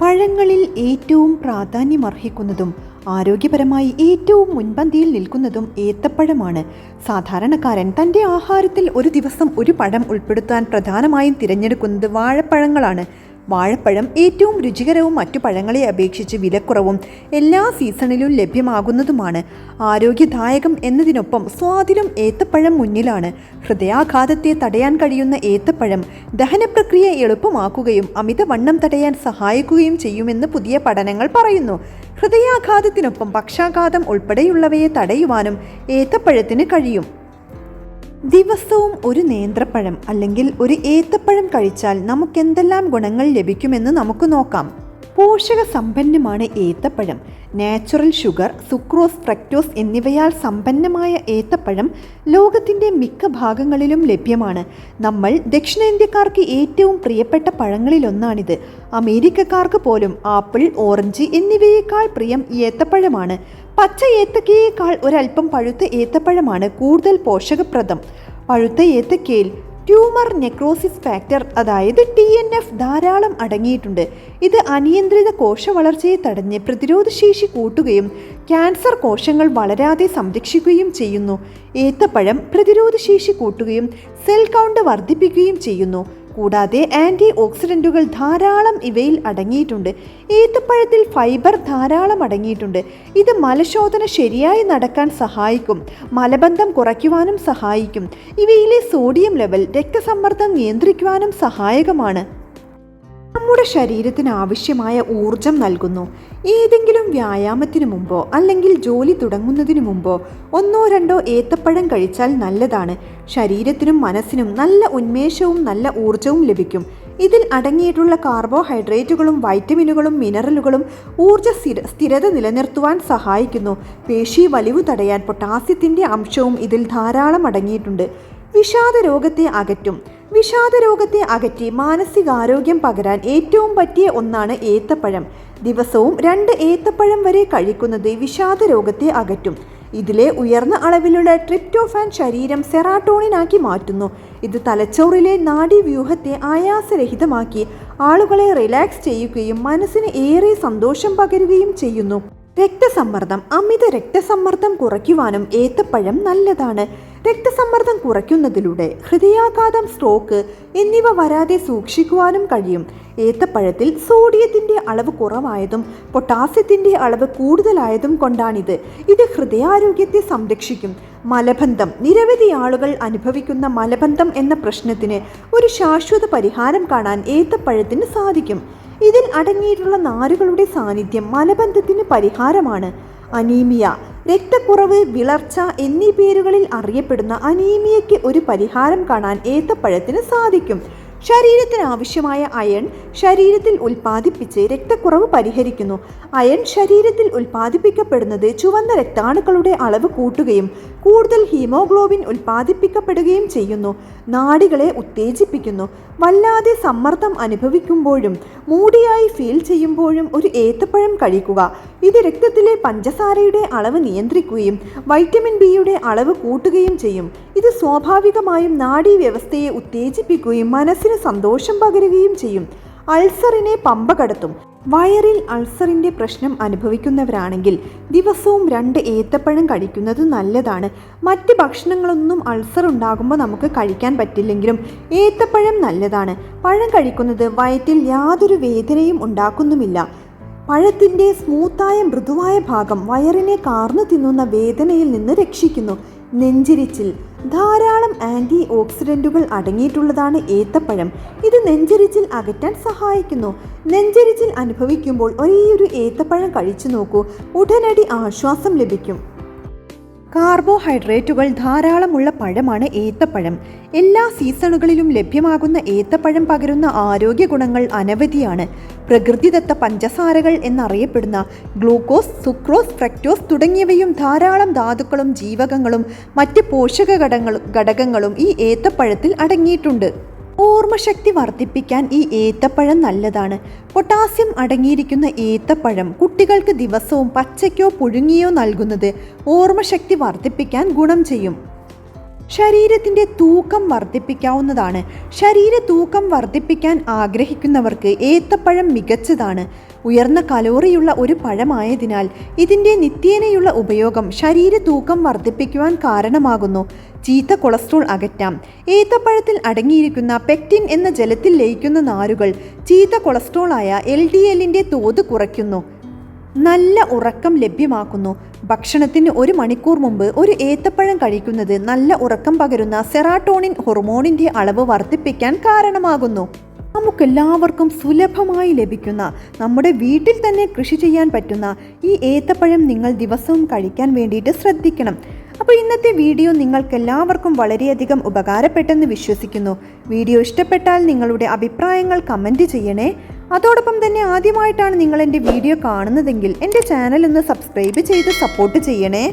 പഴങ്ങളിൽ ഏറ്റവും പ്രാധാന്യമർഹിക്കുന്നതും ആരോഗ്യപരമായി ഏറ്റവും മുൻപന്തിയിൽ നിൽക്കുന്നതും ഏത്തപ്പഴമാണ്. സാധാരണക്കാരൻ തന്റെ ആഹാരത്തിൽ ഒരു ദിവസം ഒരു പഴം ഉൾപ്പെടുത്താൻ പ്രധാനമായും തിരഞ്ഞെടുക്കുന്നത് വാഴപ്പഴങ്ങളാണ്. വാഴപ്പഴം ഏറ്റവും രുചികരവും മറ്റു പഴങ്ങളെ അപേക്ഷിച്ച് വിലക്കുറവും എല്ലാ സീസണിലും ലഭ്യമാകുന്നതുമാണ്. ആരോഗ്യദായകം എന്നതിനൊപ്പം സ്വാദിലും ഏത്തപ്പഴം മുന്നിലാണ്. ഹൃദയാഘാതത്തെ തടയാൻ കഴിയുന്ന ഏത്തപ്പഴം ദഹനപ്രക്രിയ എളുപ്പമാക്കുകയും അമിതവണ്ണം തടയാൻ സഹായിക്കുകയും ചെയ്യുമെന്ന് പുതിയ പഠനങ്ങൾ പറയുന്നു. ഹൃദയാഘാതത്തിനൊപ്പം പക്ഷാഘാതം ഉൾപ്പെടെയുള്ളവയെ തടയുവാനും ഏത്തപ്പഴത്തിന് കഴിയും. ദിവസവും ഒരു നേന്ത്രപ്പഴം അല്ലെങ്കിൽ ഒരു ഏത്തപ്പഴം കഴിച്ചാൽ നമുക്കെന്തെല്ലാം ഗുണങ്ങൾ ലഭിക്കുമെന്ന് നമുക്ക് നോക്കാം. പോഷക സമ്പന്നമാണ് ഏത്തപ്പഴം. നാച്ചുറൽ ഷുഗർ സുക്രോസ് ഫ്രക്ടോസ് എന്നിവയാൽ സമ്പന്നമായ ഏത്തപ്പഴം ലോകത്തിന്റെ മിക്ക ഭാഗങ്ങളിലും ലഭ്യമാണ്. നമ്മൾ ദക്ഷിണേന്ത്യക്കാർക്ക് ഏറ്റവും പ്രിയപ്പെട്ട പഴങ്ങളിലൊന്നാണിത്. അമേരിക്കക്കാർക്ക് പോലും ആപ്പിൾ ഓറഞ്ച് എന്നിവയേക്കാൾ പ്രിയം ഏത്തപ്പഴമാണ്. പച്ച ഏത്തക്കയേക്കാൾ ഒരല്പം പഴുത്ത ഏത്തപ്പഴമാണ് കൂടുതൽ പോഷകപ്രദം. പഴുത്ത ഏത്തക്കയിൽ ട്യൂമർ നെക്രോസിസ് ഫാക്ടർ അതായത് ടി എൻ എഫ് ധാരാളം അടങ്ങിയിട്ടുണ്ട്. ഇത് അനിയന്ത്രിത കോശ വളർച്ചയെ തടഞ്ഞ് പ്രതിരോധശേഷി കൂട്ടുകയും ക്യാൻസർ കോശങ്ങൾ വളരാതെ സംരക്ഷിക്കുകയും ചെയ്യുന്നു. ഏത്തപ്പഴം പ്രതിരോധശേഷി കൂട്ടുകയും സെൽ കൗണ്ട് വർദ്ധിപ്പിക്കുകയും ചെയ്യുന്നു. കൂടാതെ ആന്റി ഓക്സിഡന്റുകൾ ധാരാളം ഇവയിൽ അടങ്ങിയിട്ടുണ്ട്. ഏത്തപ്പഴത്തിൽ ഫൈബർ ധാരാളം അടങ്ങിയിട്ടുണ്ട്. ഇത് മലശോധന ശരിയായി നടക്കാൻ സഹായിക്കും. മലബന്ധം കുറയ്ക്കുവാനും സഹായിക്കും. ഇവയിലെ സോഡിയം ലെവൽ രക്തസമ്മർദ്ദം നിയന്ത്രിക്കുവാനും സഹായകമാണ്. നമ്മുടെ ശരീരത്തിന് ആവശ്യമായ ഊർജം നൽകുന്നു. ഏതെങ്കിലും വ്യായാമത്തിന് മുമ്പോ അല്ലെങ്കിൽ ജോലി തുടങ്ങുന്നതിന് മുമ്പോ ഒന്നോ രണ്ടോ ഏത്തപ്പഴം കഴിച്ചാൽ നല്ലതാണ്. ശരീരത്തിനും മനസ്സിനും നല്ല ഉന്മേഷവും നല്ല ഊർജവും ലഭിക്കും. ഇതിൽ അടങ്ങിയിട്ടുള്ള കാർബോഹൈഡ്രേറ്റുകളും വൈറ്റമിനുകളും മിനറലുകളും ഊർജ സ്ഥിര സ്ഥിരത നിലനിർത്തുവാൻ സഹായിക്കുന്നു. പേശി വലിവ് തടയാൻ പൊട്ടാസ്യത്തിന്റെ അംശവും ഇതിൽ ധാരാളം അടങ്ങിയിട്ടുണ്ട്. വിഷാദ രോഗത്തെ അകറ്റും. വിഷാദ രോഗത്തെ അകറ്റി മാനസികാരോഗ്യം പകരാൻ ഏറ്റവും പറ്റിയ ഒന്നാണ് ഏത്തപ്പഴം. ദിവസവും രണ്ട് ഏത്തപ്പഴം വരെ കഴിക്കുന്നത് വിഷാദ രോഗത്തെ അകറ്റും. ഇതിലെ ഉയർന്ന അളവിലുള്ള ട്രിപ്റ്റോഫാൻ ശരീരം സെറാട്ടോണിനാക്കി മാറ്റുന്നു. ഇത് തലച്ചോറിലെ നാഡീവ്യൂഹത്തെ ആയാസരഹിതമാക്കി ആളുകളെ റിലാക്സ് ചെയ്യുകയും മനസ്സിന് ഏറെ സന്തോഷം പകരുകയും ചെയ്യുന്നു. രക്തസമ്മർദ്ദം അമിത രക്തസമ്മർദ്ദം കുറയ്ക്കുവാനും ഏത്തപ്പഴം നല്ലതാണ്. രക്തസമ്മർദ്ദം കുറയ്ക്കുന്നതിലൂടെ ഹൃദയാഘാതം സ്ട്രോക്ക് എന്നിവ വരാതെ സൂക്ഷിക്കുവാനും കഴിയും. ഏത്തപ്പഴത്തിൽ സോഡിയത്തിന്റെ അളവ് കുറവായതും പൊട്ടാസ്യത്തിന്റെ അളവ് കൂടുതലായതും കൊണ്ടാണിത്. ഇത് ഹൃദയാരോഗ്യത്തെ സംരക്ഷിക്കും. മലബന്ധം. നിരവധി ആളുകൾ അനുഭവിക്കുന്ന മലബന്ധം എന്ന പ്രശ്നത്തിന് ഒരു ശാശ്വത പരിഹാരം കാണാൻ ഏത്തപ്പഴത്തിന് സാധിക്കും. ഇതിൽ അടങ്ങിയിട്ടുള്ള നാരുകളുടെ സാന്നിധ്യം മലബന്ധത്തിന് പരിഹാരമാണ്. അനീമിയ. രക്തക്കുറവ് വിളർച്ച എന്നീ പേരുകളിൽ അറിയപ്പെടുന്ന അനീമിയയ്ക്ക് ഒരു പരിഹാരം കാണാൻ ഏത്തപ്പഴത്തിന് സാധിക്കും. ശരീരത്തിന് ആവശ്യമായ അയൺ ശരീരത്തിൽ ഉൽപ്പാദിപ്പിച്ച് രക്തക്കുറവ് പരിഹരിക്കുന്നു. അയൺ ശരീരത്തിൽ ഉൽപ്പാദിപ്പിക്കപ്പെടുന്നത് ചുവന്ന രക്താണുക്കളുടെ അളവ് കൂട്ടുകയും കൂടുതൽ ഹീമോഗ്ലോബിൻ ഉൽപ്പാദിപ്പിക്കപ്പെടുകയും ചെയ്യുന്നു. നാടികളെ ഉത്തേജിപ്പിക്കുന്നു. വല്ലാതെ സമ്മർദ്ദം അനുഭവിക്കുമ്പോഴും മൂടിയായി ഫീൽ ചെയ്യുമ്പോഴും ഒരു ഏത്തപ്പഴം കഴിക്കുക. ഇത് രക്തത്തിലെ പഞ്ചസാരയുടെ അളവ് നിയന്ത്രിക്കുകയും വൈറ്റമിൻ ബിയുടെ അളവ് കൂട്ടുകയും ചെയ്യും. ഇത് സ്വാഭാവികമായും നാഡീവ്യവസ്ഥയെ ഉത്തേജിപ്പിക്കുകയും മനസ്സിന് സന്തോഷം പകരുകയും ചെയ്യും. അൾസറിനെ പമ്പ കടത്തും. വയറിൽ അൾസറിന്റെ പ്രശ്നം അനുഭവിക്കുന്നവരാണെങ്കിൽ ദിവസവും രണ്ട് ഏത്തപ്പഴം കഴിക്കുന്നത് നല്ലതാണ്. മറ്റ് ഭക്ഷണങ്ങളൊന്നും അൾസർ ഉണ്ടാകുമ്പോൾ നമുക്ക് കഴിക്കാൻ പറ്റില്ലെങ്കിലും ഏത്തപ്പഴം നല്ലതാണ്. പഴം കഴിക്കുന്നത് വയറ്റിൽ യാതൊരു വേദനയും ഉണ്ടാക്കുന്നുമില്ല. പഴത്തിന്റെ സ്മൂത്തായ മൃദുവായ ഭാഗം വയറിനെ കാർന്നു തിന്നുന്ന വേദനയിൽ നിന്ന് രക്ഷിക്കുന്നു. നെഞ്ചിരിച്ചിൽ. ധാരാളം ആന്റി ഓക്സിഡന്റുകൾ അടങ്ങിയിട്ടുള്ളതാണ് ഏത്തപ്പഴം. ഇത് നെഞ്ചരിച്ചിൽ അകറ്റാൻ സഹായിക്കുന്നു. നെഞ്ചരിച്ചിൽ അനുഭവിക്കുമ്പോൾ ഒരേയൊരു ഏത്തപ്പഴം കഴിച്ചു നോക്കൂ. ഉടനടി ആശ്വാസം ലഭിക്കും. കാർബോഹൈഡ്രേറ്റുകൾ ധാരാളമുള്ള പഴമാണ് ഏത്തപ്പഴം. എല്ലാ സീസണുകളിലും ലഭ്യമാകുന്ന ഏത്തപ്പഴം പകരുന്ന ആരോഗ്യ ഗുണങ്ങൾ അനവധിയാണ്. പ്രകൃതിദത്ത പഞ്ചസാരകൾ എന്നറിയപ്പെടുന്ന ഗ്ലൂക്കോസ് സുക്രോസ് ഫ്രക്ടോസ് തുടങ്ങിയവയും ധാരാളം ധാതുക്കളും ജീവകങ്ങളും മറ്റ് പോഷക ഘടകങ്ങളും ഈ ഏത്തപ്പഴത്തിൽ അടങ്ങിയിട്ടുണ്ട്. ഓർമ്മശക്തി വർദ്ധിപ്പിക്കാൻ ഈ ഏത്തപ്പഴം നല്ലതാണ്. പൊട്ടാസ്യം അടങ്ങിയിരിക്കുന്ന ഏത്തപ്പഴം കുട്ടികൾക്ക് ദിവസവും പച്ചയ്ക്കോ പുഴുങ്ങിയോ നൽകുന്നത് ഓർമ്മശക്തി വർദ്ധിപ്പിക്കാൻ ഗുണം ചെയ്യും. ശരീരത്തിന്റെ തൂക്കം വർദ്ധിപ്പിക്കാവുന്നതാണ്. ശരീര തൂക്കം വർദ്ധിപ്പിക്കാൻ ആഗ്രഹിക്കുന്നവർക്ക് ഏത്തപ്പഴം മികച്ചതാണ്. ഉയർന്ന കലോറിയുള്ള ഒരു പഴമായതിനാൽ ഇതിന്റെ നിത്യേനയുള്ള ഉപയോഗം ശരീര തൂക്കം വർദ്ധിപ്പിക്കുവാൻ കാരണമാകുന്നു. ചീത്ത കൊളസ്ട്രോൾ അകറ്റാം. ഏത്തപ്പഴത്തിൽ അടങ്ങിയിരിക്കുന്ന പെക്റ്റിൻ എന്ന ജലത്തിൽ ലയിക്കുന്ന നാരുകൾ ചീത്ത കൊളസ്ട്രോളായ എൽ ഡി എല്ലിന്റെ തോത് കുറയ്ക്കുന്നു. നല്ല ഉറക്കം ലഭ്യമാക്കുന്നു. ഭക്ഷണത്തിന് ഒരു മണിക്കൂർ മുമ്പ് ഒരു ഏത്തപ്പഴം കഴിക്കുന്നത് നല്ല ഉറക്കം പകരുന്ന സെറാട്ടോണിൻ ഹോർമോണിന്റെ അളവ് വർദ്ധിപ്പിക്കാൻ കാരണമാകുന്നു. നമുക്കെല്ലാവർക്കും സുലഭമായി ലഭിക്കുന്ന നമ്മുടെ വീട്ടിൽ തന്നെ കൃഷി ചെയ്യാൻ പറ്റുന്ന ഈ ഏത്തപ്പഴം നിങ്ങൾ ദിവസവും കഴിക്കാൻ വേണ്ടിയിട്ട് ശ്രദ്ധിക്കണം. അപ്പോൾ ഇന്നത്തെ വീഡിയോ നിങ്ങൾക്കെല്ലാവർക്കും വളരെയധികം ഉപകാരപ്പെട്ടെന്ന് വിശ്വസിക്കുന്നു. വീഡിയോ ഇഷ്ടപ്പെട്ടാൽ നിങ്ങളുടെ അഭിപ്രായങ്ങൾ കമന്റ് ചെയ്യണേ. അതോടൊപ്പം തന്നെ ആദ്യമായിട്ടാണ് നിങ്ങൾ എന്റെ വീഡിയോ കാണുന്നതെങ്കിൽ എന്റെ ചാനൽ ഒന്ന് സബ്സ്ക്രൈബ് ചെയ്ത് സപ്പോർട്ട് ചെയ്യണേ.